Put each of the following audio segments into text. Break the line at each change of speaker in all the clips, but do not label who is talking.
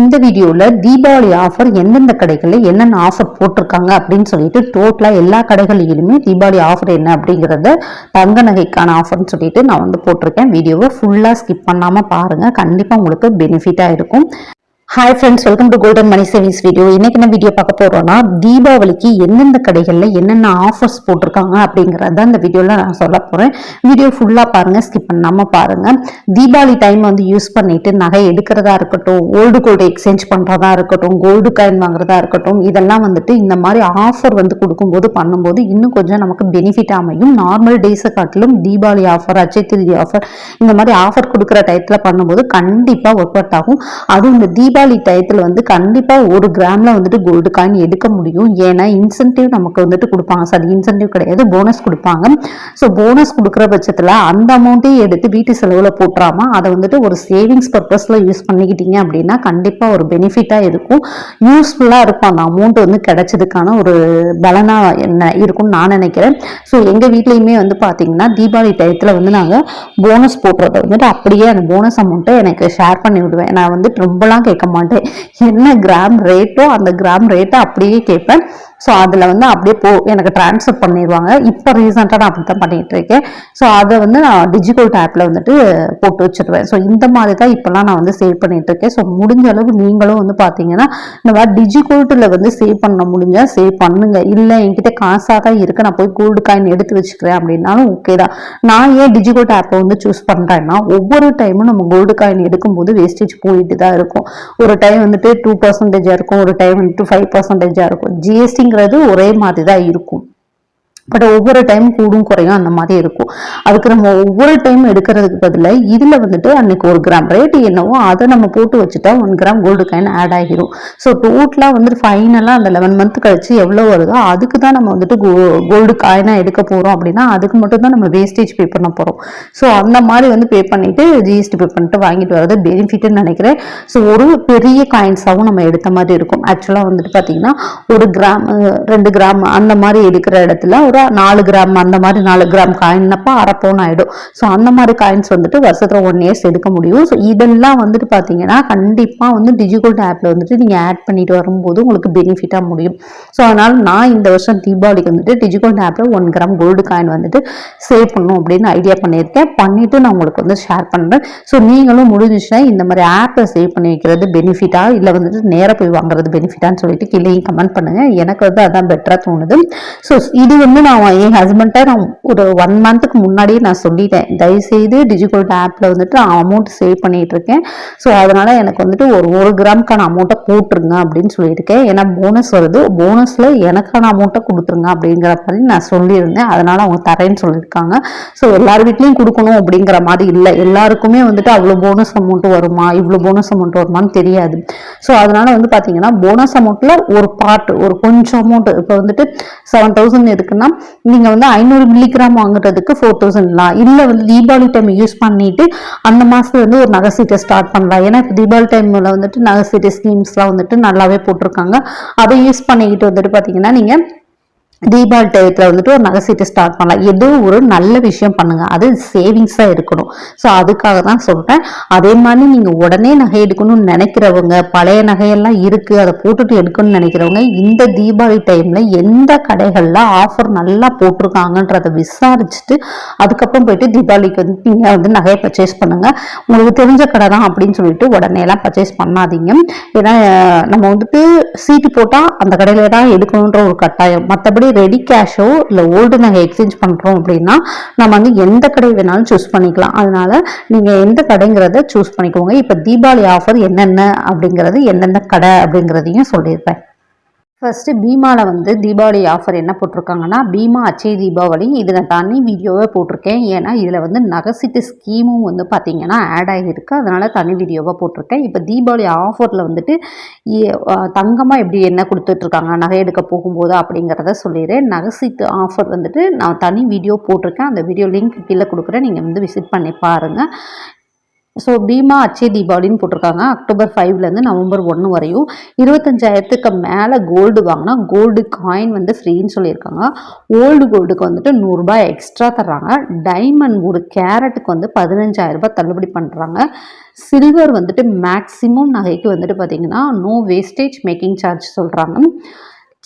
இந்த வீடியோவில் தீபாவளி ஆஃபர் எந்தெந்த கடைகளில் என்னென்ன ஆஃபர் போட்டிருக்காங்க அப்படின்னு சொல்லிட்டு டோட்டலாக எல்லா கடைகளிலுமே தீபாவளி ஆஃபர் என்ன அப்படிங்கிறத தங்க நகைக்கான ஆஃபர்னு சொல்லிட்டு நான் வந்து போட்டிருக்கேன் வீடியோவை ஃபுல்லாக ஸ்கிப் பண்ணாமல் பாருங்கள் கண்டிப்பாக உங்களுக்கு பெனிஃபிட்டாக இருக்கும் hi friends welcome to golden money savings video இன்னைக்கு என்ன வீடியோ பார்க்க போகிறோன்னா தீபாவளிக்கு எந்தெந்த கடைகளில் என்னென்ன ஆஃபர்ஸ் போட்டிருக்காங்க அப்படிங்கிறத அந்த வீடியோவில் நான் சொல்ல போகிறேன் வீடியோ ஃபுல்லாக பாருங்கள் ஸ்கிப் பண்ணாமல் பாருங்கள் தீபாவளி டைம் வந்து யூஸ் பண்ணிவிட்டு நகை எடுக்கிறதா இருக்கட்டும் ஓல்டு கோல்டு எக்ஸ்சேஞ்ச் பண்ணுறதா இருக்கட்டும் கோல்டு காயின் வாங்குறதா இருக்கட்டும் இதெல்லாம் வந்துட்டு இந்த மாதிரி ஆஃபர் வந்து கொடுக்கும்போது பண்ணும்போது இன்னும் கொஞ்சம் நமக்கு பெனிஃபிட் அமையும் நார்மல் டேஸை காட்டிலும் தீபாவளி ஆஃபர் அச்சை திருதி ஆஃபர் இந்த மாதிரி ஆஃபர் கொடுக்குற டயத்தில் பண்ணும்போது கண்டிப்பாக ஒர்க் அவுட் ஆகும் அதுவும் இந்த தீபாவளி தீபாவளி டயத்தில் வந்து கண்டிப்பாக ஒரு கிராமில் வந்துட்டு கோல்டு காயின் எடுக்க முடியும் ஏன்னா இன்சென்டிவ் நமக்கு வந்துட்டு கொடுப்பாங்க சாரி இன்சென்டிவ் கிடையாது போனஸ் கொடுப்பாங்க ஸோ போனஸ் கொடுக்குற பட்சத்தில் அந்த அமௌண்ட்டையும் எடுத்து வீட்டு செலவில் போட்டுறாம அதை வந்துட்டு ஒரு சேவிங்ஸ் பர்பஸில் யூஸ் பண்ணிக்கிட்டீங்க அப்படின்னா கண்டிப்பாக ஒரு பெனிஃபிட்டாக இருக்கும் யூஸ்ஃபுல்லாக இருக்கும் அந்த அமௌண்ட் வந்து கிடைச்சதுக்கான ஒரு பலனாக என்ன இருக்கும்னு நான் நினைக்கிறேன் ஸோ எங்கள் வீட்லேயுமே வந்து பார்த்தீங்கன்னா தீபாவளி டயத்தில் வந்து நாங்கள் போனஸ் போடுறத வந்துட்டு அப்படியே அந்த போனஸ் அமௌண்ட்டை எனக்கு ஷேர் பண்ணி விடுவேன் நான் வந்துட்டு ரொம்பலாம் கேட்க மாட்டேன் என்ன கிராம் ரேட்டோ அந்த கிராம் ரேட்டை அப்படியே கேட்பேன் ஸோ அதில் வந்து அப்படியே போ எனக்கு ட்ரான்ஸ்ஃபர் பண்ணிடுவாங்க இப்போ ரீசெண்டாக நான் அப்படி தான் பண்ணிகிட்டு இருக்கேன் ஸோ அதை வந்து நான் டிஜிட்டல் ஆப்பில் வந்துட்டு போட்டு வச்சுருவேன் ஸோ இந்த மாதிரி தான் இப்போலாம் நான் வந்து சேவ் பண்ணிகிட்டு இருக்கேன் ஸோ முடிஞ்ச அளவு நீங்களும் வந்து பார்த்தீங்கன்னா இந்த மாதிரி டிஜிகோல்ட்டில் வந்து சேவ் பண்ண முடிஞ்சால் சேவ் பண்ணுங்க இல்லை என்கிட்ட காசாக தான் இருக்குது நான் போய் கோல்டு காயின் எடுத்து வச்சுக்கிறேன் அப்படின்னாலும் ஓகே தான் நான் ஏன் டிஜிகோல்ட் ஆப்பை வந்து சூஸ் பண்ணுறேன்னா ஒவ்வொரு டைமும் நம்ம கோல்டு காயின் எடுக்கும்போது வேஸ்டேஜ் போயிட்டு தான் இருக்கும் ஒரு டைம் வந்துட்டு டூ பர்சன்டேஜாக இருக்கும் ஒரு டைம் வந்துட்டு ஃபைவ் பர்சன்டேஜாக இருக்கும் ஜிஎஸ்டிங்க அப்படிங்கிறது ஒரே மாதிரி தான் இருக்கும் பட் ஒவ்வொரு டைம் கூடும் குறையும் அந்த மாதிரி இருக்கும் அதுக்கு நம்ம ஒவ்வொரு டைம் எடுக்கிறதுக்கு பதிலாக இதில் வந்துட்டு அன்னைக்கு ஒரு கிராம் ரேட்டு என்னவோ அதை நம்ம போட்டு வச்சுட்டா one gram gold coin add ஆகிரும் ஸோ டோட்டலாக வந்துட்டு ஃபைனலாக அந்த லெவன் மந்த் கழிச்சு எவ்வளோ வருதோ அதுக்கு தான் நம்ம வந்துட்டு கோ கோல்டு காயினாக எடுக்க போகிறோம் அப்படின்னா அதுக்கு மட்டும் தான் நம்ம வேஸ்டேஜ் பே பண்ண போகிறோம் ஸோ அந்த மாதிரி வந்து பே பண்ணிவிட்டு ஜிஎஸ்டி பே பண்ணிட்டு வாங்கிட்டு வரது பெனிஃபிட்னு நினைக்கிறேன் ஸோ ஒரு பெரிய காயின்ஸாகவும் நம்ம எடுத்த மாதிரி இருக்கும் ஆக்சுவலாக வந்துட்டு பார்த்தீங்கன்னா ஒரு கிராம் ரெண்டு கிராம் அந்த மாதிரி எடுக்கிற இடத்துல ஒரு நாலு கிராம் அந்த மாதிரி நாலு கிராம் காயின்னப்போ அரை பவுன் ஆகிடும் ஸோ அந்த மாதிரி காயின்ஸ் வந்துட்டு வருஷத்தில் ஒன் இயர்ஸ் எடுக்க முடியும் ஸோ இதெல்லாம் வந்துட்டு பார்த்தீங்கன்னா கண்டிப்பாக வந்து டிஜிகோல்ட் ஆப்பில் வந்துட்டு நீங்கள் ஆட் பண்ணிட்டு வரும்போது உங்களுக்கு பெனிஃபிட்டாக முடியும் ஸோ அதனால் நான் இந்த வருஷம் தீபாவளிக்கு வந்துட்டு டிஜிகோல்ட் ஆப்பில் ஒன் கிராம் கோல்டு காயின் வந்துட்டு சேவ் பண்ணும் அப்படின்னு ஐடியா பண்ணியிருக்கேன் பண்ணிவிட்டு நான் உங்களுக்கு வந்து ஷேர் பண்ணுறேன் ஸோ நீங்களும் முடிஞ்சிச்சுன்னா இந்த மாதிரி ஆப்பை சேவ் பண்ணி வைக்கிறது பெனிஃபிட்டாக இல்லை வந்துட்டு நேராக போய் வாங்குறது பெனிஃபிட்டான்னு சொல்லிட்டு கீழே கமெண்ட் பண்ணுங்க எனக்கு வந்து அதான் பெட்டராக தோணுது ஸோ இது வந்து நான் என் ஹஸ்பண்ட்டை நான் ஒரு ஒன் மந்த்துக்கு முன்னாடியே நான் சொல்லிட்டேன் தயவுசெய்து டிஜிட்டல் ஆப்பில் வந்துட்டு நான் அமௌண்ட் சேவ் பண்ணிகிட்டு இருக்கேன் ஸோ அதனால் எனக்கு வந்துட்டு ஒரு ஒரு கிராமுக்கான அமௌண்ட்டை போட்டுருங்க அப்படின்னு சொல்லியிருக்கேன் ஏன்னா போனஸ் வருது போனஸில் எனக்கான அமௌண்ட்டை கொடுத்துருங்க அப்படிங்கிற மாதிரி நான் சொல்லியிருந்தேன் அதனால் அவங்க தரேன்னு சொல்லியிருக்காங்க ஸோ எல்லார் வீட்லேயும் கொடுக்கணும் அப்படிங்கிற மாதிரி இல்லை எல்லாருக்குமே வந்துட்டு அவ்வளோ போனஸ் அமௌண்ட் வருமா இவ்வளோ போனஸ் அமௌண்ட் வருமான்னு தெரியாது ஸோ அதனால் வந்து பார்த்தீங்கன்னா போனஸ் அமௌண்ட்டில் ஒரு பார்ட் ஒரு கொஞ்சம் அமௌண்ட் இப்போ வந்துட்டு செவன் தௌசண்ட் இருக்குன்னா நீங்கள் வந்து ஐநூறு மில்லிகிராம் வாங்குறதுக்கு ஃபோர் தௌசண்ட்லாம் இல்லை வந்து தீபாவளி டைம் யூஸ் பண்ணிட்டு அந்த மாதத்துல வந்து ஒரு நகை சீட்டை ஸ்டார்ட் பண்ணலாம் ஏன்னா இப்போ தீபாவளி டைமில் வந்துட்டு நகை சீட்டை ஸ்கீம்ஸ்லாம் வந்துட்டு நல்லாவே போட்டிருக்காங்க அதை யூஸ் பண்ணிக்கிட்டு வந்துட்டு பார்த்தீங்கன்னா நீங்கள் தீபாவளி டயத்தில் வந்துட்டு ஒரு நகை ஸ்டார்ட் பண்ணலாம் ஏதோ ஒரு நல்ல விஷயம் பண்ணுங்கள் அது சேவிங்ஸாக இருக்கணும் ஸோ அதுக்காக தான் சொல்கிறேன் அதே மாதிரி நீங்கள் உடனே நகை எடுக்கணும்னு நினைக்கிறவங்க பழைய நகையெல்லாம் இருக்குது அதை போட்டுட்டு எடுக்கணும்னு நினைக்கிறவங்க இந்த தீபாவளி டைமில் எந்த கடைகளில் ஆஃபர் நல்லா போட்டிருக்காங்கன்றத விசாரிச்சுட்டு அதுக்கப்புறம் போயிட்டு தீபாவளிக்கு வந்து நீங்கள் வந்து நகையை பர்ச்சேஸ் பண்ணுங்கள் உங்களுக்கு தெரிஞ்ச கடை தான் அப்படின்னு சொல்லிட்டு உடனேலாம் பர்ச்சேஸ் பண்ணாதீங்க ஏன்னா நம்ம வந்துட்டு சீட்டு போட்டால் அந்த கடையில் தான் எடுக்கணுன்ற ஒரு கட்டாயம் மற்றபடி ரெடி கேஷோ இல்லை ஓல்டு நாங்கள் எக்ஸ்சேஞ்ச் பண்ணுறோம் அப்படின்னா நம்ம வந்து எந்த கடை வேணாலும் சூஸ் பண்ணிக்கலாம் அதனால நீங்கள் எந்த கடைங்கிறத சூஸ் பண்ணிக்கோங்க இப்போ தீபாவளி ஆஃபர் என்னென்ன அப்படிங்கிறது எந்தெந்த கடை அப்படிங்கிறதையும் சொல்லியிருப்பேன் ஃபஸ்ட்டு பீமாவில் வந்து தீபாவளி ஆஃபர் என்ன போட்டிருக்காங்கன்னா பீமா அச்சய தீபாவளி இதில் தனி வீடியோவே போட்டிருக்கேன் ஏன்னா இதில் வந்து நகைசீட்டு ஸ்கீமும் வந்து பார்த்திங்கன்னா ஆட் ஆகியிருக்கு அதனால் தனி வீடியோவாக போட்டிருக்கேன் இப்போ தீபாவளி ஆஃபரில் வந்துட்டு தங்கமாக எப்படி என்ன கொடுத்துட்ருக்காங்க நகை எடுக்க போகும்போது அப்படிங்கிறத சொல்லிடுறேன் நகைசீட்டு ஆஃபர் வந்துட்டு நான் தனி வீடியோ போட்டிருக்கேன் அந்த வீடியோ லிங்க் கீழே கொடுக்குறேன் நீங்கள் வந்து விசிட் பண்ணி பாருங்கள் ஸோ பீமா அச்சே தீபாவளின்னு போட்டிருக்காங்க அக்டோபர் ஃபைவ்லேருந்து நவம்பர் ஒன்று வரையும் இருபத்தஞ்சாயிரத்துக்கு மேலே கோல்டு வாங்கினா கோல்டு காயின் வந்து ஃப்ரீன்னு சொல்லியிருக்காங்க ஓல்டு கோல்டுக்கு வந்துட்டு நூறுரூபா எக்ஸ்ட்ரா தர்றாங்க டைமண்ட் ஒரு கேரட்டுக்கு வந்து பதினஞ்சாயிரரூபா தள்ளுபடி பண்ணுறாங்க சில்வர் வந்துட்டு மேக்ஸிமம் நகைக்கு வந்துட்டு பார்த்திங்கன்னா நோ வேஸ்டேஜ் மேக்கிங் சார்ஜ் சொல்கிறாங்க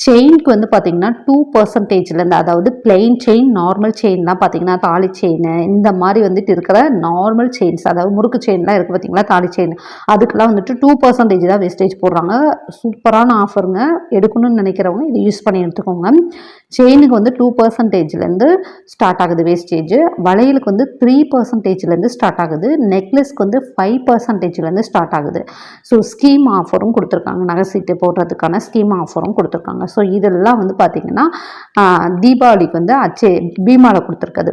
செயினுக்கு வந்து பார்த்திங்கன்னா டூ பர்சன்டேஜ்லேருந்து அதாவது பிளெயின் செயின் நார்மல் செயின்லாம் பார்த்திங்கன்னா தாலி செயின் இந்த மாதிரி வந்துட்டு இருக்கிற நார்மல் செயின்ஸ் அதாவது முறுக்கு செயின்லாம் இருக்குது பார்த்திங்களா தாலி செயின் அதுக்கெலாம் வந்துட்டு டூ பர்சன்டேஜ் தான் வேஸ்டேஜ் போடுறாங்க சூப்பரான ஆஃபருங்க எடுக்கணும்னு நினைக்கிறவங்க இதை யூஸ் பண்ணி எடுத்துக்கோங்க செயினுக்கு வந்து டூ பர்சன்டேஜ்லேருந்து ஸ்டார்ட் ஆகுது வேஸ்டேஜ் வளையலுக்கு வந்து த்ரீ பர்சன்டேஜ்லேருந்து ஸ்டார்ட் ஆகுது நெக்லஸ்க்கு வந்து ஃபைவ் பர்சன்டேஜ்லேருந்து ஸ்டார்ட் ஆகுது ஸோ ஸ்கீம் ஆஃபரும் கொடுத்துருக்காங்க நகை சீட்டு போடுறதுக்கான ஸ்கீம் ஆஃபரும் கொடுத்துருக்காங்க ஸோ இதெல்லாம் வந்து பார்த்திங்கன்னா தீபாவளிக்கு வந்து அச்சே பீமாவில் கொடுத்துருக்குது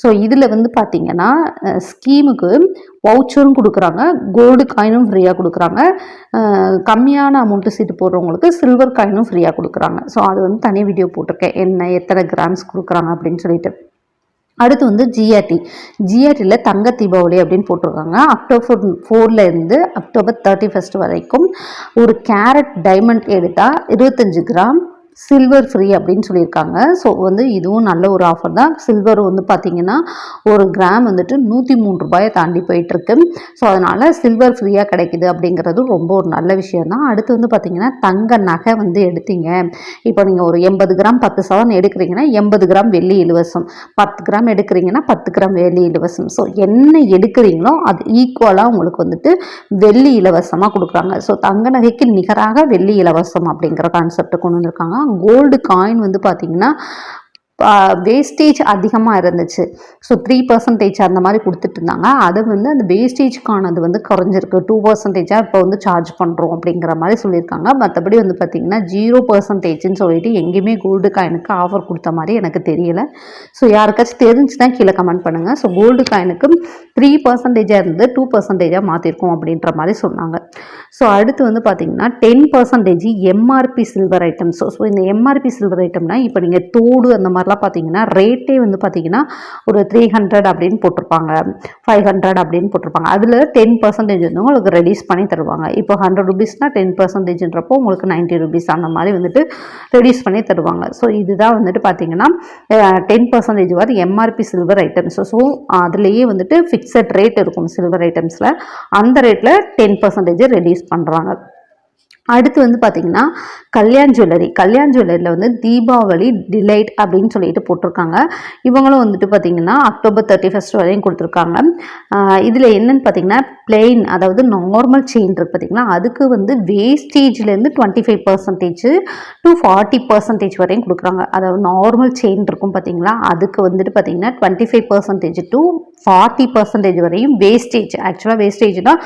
ஸோ இதில் வந்து பார்த்திங்கன்னா ஸ்கீமுக்கு வவுச்சரும் கொடுக்குறாங்க கோல்டு காயினும் ஃப்ரீயாக கொடுக்குறாங்க கம்மியான அமௌண்ட்டு சீட்டு போடுறவங்களுக்கு சில்வர் காயினும் ஃப்ரீயாக கொடுக்குறாங்க ஸோ அது வந்து தனி வீடியோ போட்டிருக்கேன் என்ன எத்தனை கிராம்ஸ் கொடுக்குறாங்க அப்படின்னு சொல்லிட்டு அடுத்து வந்து ஜிஆர்டி ஜிஆர்டியில் தங்க தீபாவளி அப்படின்னு போட்டிருக்காங்க அக்டோபர் ஃபோர்லேருந்து அக்டோபர் தேர்ட்டி ஃபஸ்ட் வரைக்கும் ஒரு கேரட் டைமண்ட் எடுத்தால் இருபத்தஞ்சு கிராம் சில்வர் ஃப்ரீ அப்படின்னு சொல்லியிருக்காங்க ஸோ வந்து இதுவும் நல்ல ஒரு ஆஃபர் தான் சில்வர் வந்து பார்த்தீங்கன்னா ஒரு கிராம் வந்துட்டு நூற்றி மூணு ரூபாயை தாண்டி போயிட்டுருக்கு ஸோ அதனால் சில்வர் ஃப்ரீயாக கிடைக்கிது அப்படிங்கிறது ரொம்ப ஒரு நல்ல விஷயம் தான் அடுத்து வந்து பார்த்திங்கன்னா தங்க நகை வந்து எடுத்தீங்க இப்போ நீங்கள் ஒரு எண்பது கிராம் பத்து சவன் எடுக்கிறீங்கன்னா எண்பது கிராம் வெள்ளி இலவசம் பத்து கிராம் எடுக்கிறீங்கன்னா பத்து கிராம் வெள்ளி இலவசம் ஸோ என்ன எடுக்கிறீங்களோ அது ஈக்குவலாக உங்களுக்கு வந்துட்டு வெள்ளி இலவசமாக கொடுக்குறாங்க ஸோ தங்க நகைக்கு நிகராக வெள்ளி இலவசம் அப்படிங்கிற கான்செப்ட் கொண்டு வந்திருக்காங்க கோல்டு காயின் வந்து பார்த்திங்கன்னா வேஸ்டேஜ் அதிகமாக இருந்துச்சு ஸோ த்ரீ பர்சன்டேஜ் அந்த மாதிரி கொடுத்துட்டு இருந்தாங்க அதை வந்து அந்த வேஸ்டேஜ்க்கானது வந்து குறைஞ்சிருக்கு டூ பர்சன்டேஜாக இப்போ வந்து சார்ஜ் பண்ணுறோம் அப்படிங்கிற மாதிரி சொல்லியிருக்காங்க மற்றபடி வந்து பார்த்திங்கன்னா ஜீரோ பர்சன்டேஜ்னு சொல்லிட்டு எங்கேயுமே கோல்டு காயினுக்கு ஆஃபர் கொடுத்த மாதிரி எனக்கு தெரியலை ஸோ யாருக்காச்சும் தான் கீழே கமெண்ட் பண்ணுங்கள் ஸோ கோல்டு காயினுக்கு த்ரீ பர்சன்டேஜாக இருந்து டூ பர்சன்டேஜாக மாற்றிருக்கோம் அப்படின்ற மாதிரி சொன்னாங்க ஸோ அடுத்து வந்து பார்த்திங்கன்னா ten percentage MRP silver items so இந்த எம்ஆர்பி சில்வர் ஐட்டம்னா இப்போ நீங்கள் தோடு அந்த மாதிரிலாம் பார்த்தீங்கன்னா ரேட்டே வந்து பார்த்திங்கன்னா ஒரு த்ரீ ஹண்ட்ரட் அப்படின்னு போட்டிருப்பாங்க ஃபைவ் ஹண்ட்ரட் அப்படின்னு போட்டிருப்பாங்க அதில் டென் பர்சன்டேஜ் வந்து உங்களுக்கு ரெடியூஸ் பண்ணி தருவாங்க இப்போ ஹண்ட்ரட் ருபீஸ்னால் டென் பர்சன்டேஜ்ன்றப்போ உங்களுக்கு நைன்ட்டி ருபீஸ் அந்த மாதிரி வந்துட்டு ரெடியூஸ் பண்ணி தருவாங்க ஸோ இதுதான் வந்துட்டு பார்த்திங்கன்னா டென் பர்சன்டேஜ் வந்து எம்ஆர்பி சில்வர் ஐட்டம்ஸ் ஸோ அதுலேயே வந்துட்டு ஃபிக்ஸ் ஃபிக்ஸட் ரேட் இருக்கும் சில்வர் ஐட்டம்ஸில் அந்த ரேட்டில் டென் பர்சன்டேஜ் ரெடியூஸ் பண்ணுறாங்க அடுத்து வந்து பார்த்திங்கன்னா கல்யாண் ஜுவல்லரி கல்யாண் ஜுவல்லரியில் வந்து தீபாவளி டிலைட் அப்படின்னு சொல்லிட்டு போட்டிருக்காங்க இவங்களும் வந்துட்டு பார்த்திங்கன்னா அக்டோபர் தேர்ட்டி ஃபஸ்ட் வரையும் கொடுத்துருக்காங்க இதில் என்னென்னு பார்த்திங்கன்னா பிளெயின் அதாவது நார்மல் செயின் இருக்குது பார்த்திங்கன்னா அதுக்கு வந்து வேஸ்டேஜ்லேருந்து twenty five percentage to forty percentage வரையும் கொடுக்குறாங்க அதாவது நார்மல் செயின் இருக்கும் பார்த்தீங்களா அதுக்கு வந்துட்டு பார்த்திங்கன்னா twenty five percentage to forty percentage வரையும் வேஸ்டேஜ் ஆக்சுவலாக வேஸ்டேஜ்னால்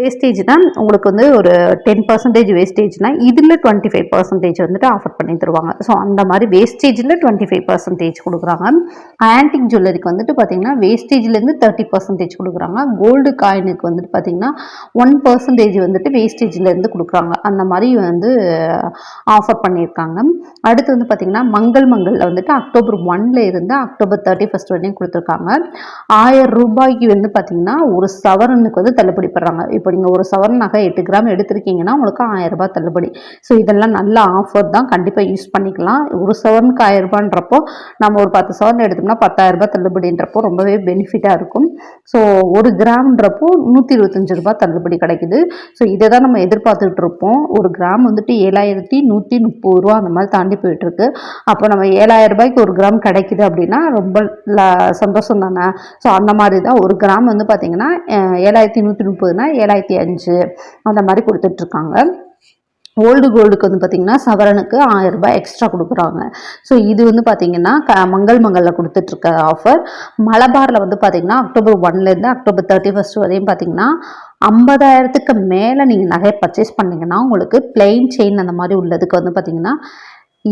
வேஸ்டேஜ் தான் உங்களுக்கு வந்து ஒரு டென் பர்சன்டேஜ் வேஸ்டேஜ்னால் இதில் டுவெண்ட்டி ஃபைவ் பர்சன்டேஜ் வந்துட்டு ஆஃபர் பண்ணி தருவாங்க ஸோ அந்த மாதிரி வேஸ்டேஜில் டுவெண்ட்டி ஃபைவ் பர்சன்டேஜ் கொடுக்குறாங்க ஆன்டிக் ஜுவல்லரிக்கு வந்துட்டு பார்த்திங்கன்னா வேஸ்டேஜ்லேருந்து தேர்ட்டி பர்சன்டேஜ் கொடுக்குறாங்க கோல்டு காயினுக்கு வந்துட்டு பார்த்திங்கன்னா ஒன் பர்சன்டேஜ் வந்துட்டு வேஸ்டேஜ்லேருந்து கொடுக்குறாங்க அந்த மாதிரி வந்து ஆஃபர் பண்ணியிருக்காங்க அடுத்து வந்து பார்த்திங்கன்னா மங்கள் மங்களில் வந்துட்டு அக்டோபர் ஒன்னில் இருந்து அக்டோபர் தேர்ட்டி ஃபஸ்ட் வரையும் கொடுத்துருக்காங்க ஆயிரம் ரூபாய்க்கு வந்து பார்த்திங்கன்னா ஒரு சவரனுக்கு வந்து தள்ளுபடி பண்ணுறாங்க இப்போ நீங்கள் ஒரு சவரன் நகை எட்டு கிராம் எடுத்திருக்கீங்கன்னா உங்களுக்கு ஆயிரரூபா தள்ளுபடி ஸோ இதெல்லாம் நல்ல ஆஃபர் தான் கண்டிப்பாக யூஸ் பண்ணிக்கலாம் ஒரு சவரனுக்கு ஆயிரரூபான்றப்போ நம்ம ஒரு பத்து சவரன் எடுத்தோம்னா பத்தாயிரரூபா தள்ளுபடின்றப்போ ரொம்பவே பெனிஃபிட்டாக இருக்கும் ஸோ ஒரு கிராம்ன்றப்போ நூற்றி இருபத்தஞ்சி ரூபா தள்ளுபடி கிடைக்குது ஸோ இதை தான் நம்ம எதிர்பார்த்துக்கிட்டு இருப்போம் ஒரு கிராம் வந்துட்டு ஏழாயிரத்தி நூற்றி முப்பது ரூபா அந்த மாதிரி தாண்டி போயிட்டுருக்கு அப்போ நம்ம ஏழாயிரம் ரூபாய்க்கு ஒரு கிராம் கிடைக்குது அப்படின்னா ரொம்ப சந்தோஷம் தானே ஸோ அந்த மாதிரி தான் ஒரு கிராம் வந்து பார்த்திங்கன்னா ஏழாயிரத்தி நூற்றி முப்பதுனா ஏழாயிரம் ரெண்டாயிரத்தி அஞ்சு அந்த மாதிரி கொடுத்துட்ருக்காங்க ஓல்டு கோல்டுக்கு வந்து பார்த்திங்கன்னா சவரனுக்கு ஆயிரம் ரூபாய் எக்ஸ்ட்ரா கொடுக்குறாங்க ஸோ இது வந்து பார்த்திங்கன்னா க மங்கள் மங்களில் கொடுத்துட்ருக்க ஆஃபர் மலபாரில் வந்து பார்த்திங்கன்னா அக்டோபர் ஒன்லேருந்து அக்டோபர் தேர்ட்டி ஃபஸ்ட் வரையும் பார்த்திங்கன்னா ஐம்பதாயிரத்துக்கு மேலே நீங்கள் நகை பர்ச்சேஸ் பண்ணிங்கன்னா உங்களுக்கு பிளெயின் செயின் அந்த மாதிரி உள்ளதுக்கு வந்து பார்த்திங்கன்னா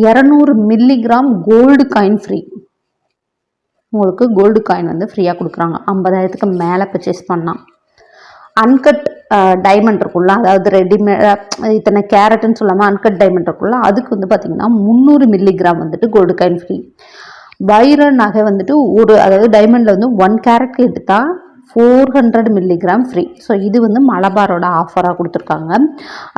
இரநூறு மில்லிகிராம் கோல்டு காயின் ஃப்ரீ உங்களுக்கு கோல்டு காயின் வந்து ஃப்ரீயாக கொடுக்குறாங்க ஐம்பதாயிரத்துக்கு மேலே பர்ச்சேஸ் பண்ணால் அன்கட் டைமண்ட் இருக்கும்ல அதாவது ரெடிமேட் இத்தனை கேரட்டுன்னு சொல்லாமல் அன்கட் டைமண்ட் இருக்கும்ல அதுக்கு வந்து பார்த்திங்கன்னா முந்நூறு மில்லிகிராம் வந்துட்டு கோல்டு காயின் ஃப்ரீ வைர நகை வந்துட்டு ஒரு அதாவது டைமண்டில் வந்து ஒன் கேரட் எடுத்தால் four hundred milligram free so இது வந்து மலபாரோட ஆஃபராக கொடுத்துருக்காங்க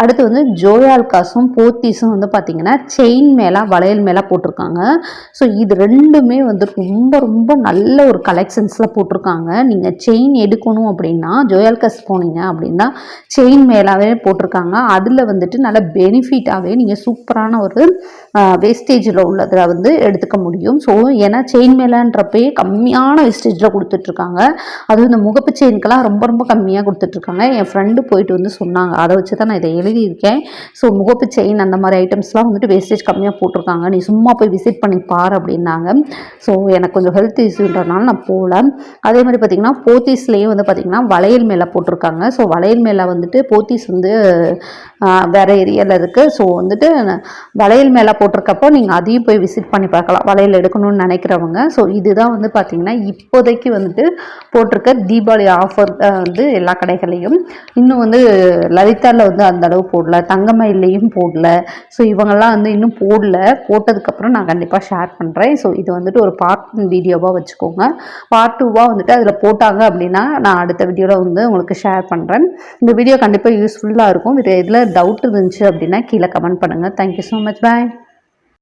அடுத்து வந்து ஜோயால்காஸும் போத்தீஸும் வந்து பார்த்திங்கன்னா செயின் மேலே வளையல் மேலே போட்டிருக்காங்க ஸோ இது ரெண்டுமே வந்து ரொம்ப ரொம்ப நல்ல ஒரு கலெக்ஷன்ஸில் போட்டிருக்காங்க நீங்கள் செயின் எடுக்கணும் அப்படின்னா ஜோயால்காஸ் போனீங்க அப்படின்னா செயின் மேலாகவே போட்டிருக்காங்க அதில் வந்துட்டு நல்ல பெனிஃபிட்டாகவே நீங்கள் சூப்பரான ஒரு வேஸ்டேஜில் உள்ளதில் வந்து எடுத்துக்க முடியும் ஸோ ஏன்னா செயின் மேலான்றப்பே கம்மியான வேஸ்டேஜில் கொடுத்துட்ருக்காங்க அதுவும் இந்த முகப்பு செயின்க்கெல்லாம் ரொம்ப ரொம்ப கம்மியாக கொடுத்துட்ருக்காங்க என் ஃப்ரெண்டு போயிட்டு வந்து சொன்னாங்க அதை வச்சு தான் நான் இதை எழுதியிருக்கேன் ஸோ முகப்பு செயின் அந்த மாதிரி ஐட்டம்ஸ்லாம் வந்துட்டு வேஸ்டேஜ் கம்மியாக போட்டிருக்காங்க நீ சும்மா போய் விசிட் பண்ணி பாரு அப்படின்னாங்க ஸோ எனக்கு கொஞ்சம் ஹெல்த் இஷ்யூன்றனால நான் போகல அதே மாதிரி பார்த்திங்கன்னா போத்தீஸ்லேயே வந்து பார்த்திங்கன்னா வளையல் மேலே போட்டிருக்காங்க ஸோ வளையல் மேலே வந்துட்டு போத்தீஸ் வந்து வேறு ஏரியாவில் இருக்குது ஸோ வந்துட்டு வளையல் மேலே போட்டிருக்கப்போ நீங்கள் அதையும் போய் விசிட் பண்ணி பார்க்கலாம் வளையல் எடுக்கணும்னு நினைக்கிறவங்க ஸோ இதுதான் வந்து பார்த்திங்கன்னா இப்போதைக்கு வந்துட்டு போட்டிருக்க தீபாவளி ஆஃபர் வந்து எல்லா கடைகளையும் இன்னும் வந்து லலிதாவில் வந்து அந்த அளவு போடல தங்கமயிலையும் போடல ஸோ இவங்கெல்லாம் வந்து இன்னும் போடல போட்டதுக்கப்புறம் நான் கண்டிப்பாக ஷேர் பண்ணுறேன் ஸோ இது வந்துட்டு ஒரு பார்ட் வீடியோவாக வச்சுக்கோங்க பார்ட் டூவாக வந்துட்டு அதில் போட்டாங்க அப்படின்னா நான் அடுத்த வீடியோவில் வந்து உங்களுக்கு ஷேர் பண்ணுறேன் இந்த வீடியோ கண்டிப்பாக யூஸ்ஃபுல்லாக இருக்கும் இதில் டவுட் இருந்துச்சு அப்படின்னா கீழே கமெண்ட் பண்ணுங்கள் தேங்க்யூ ஸோ மச் பாய்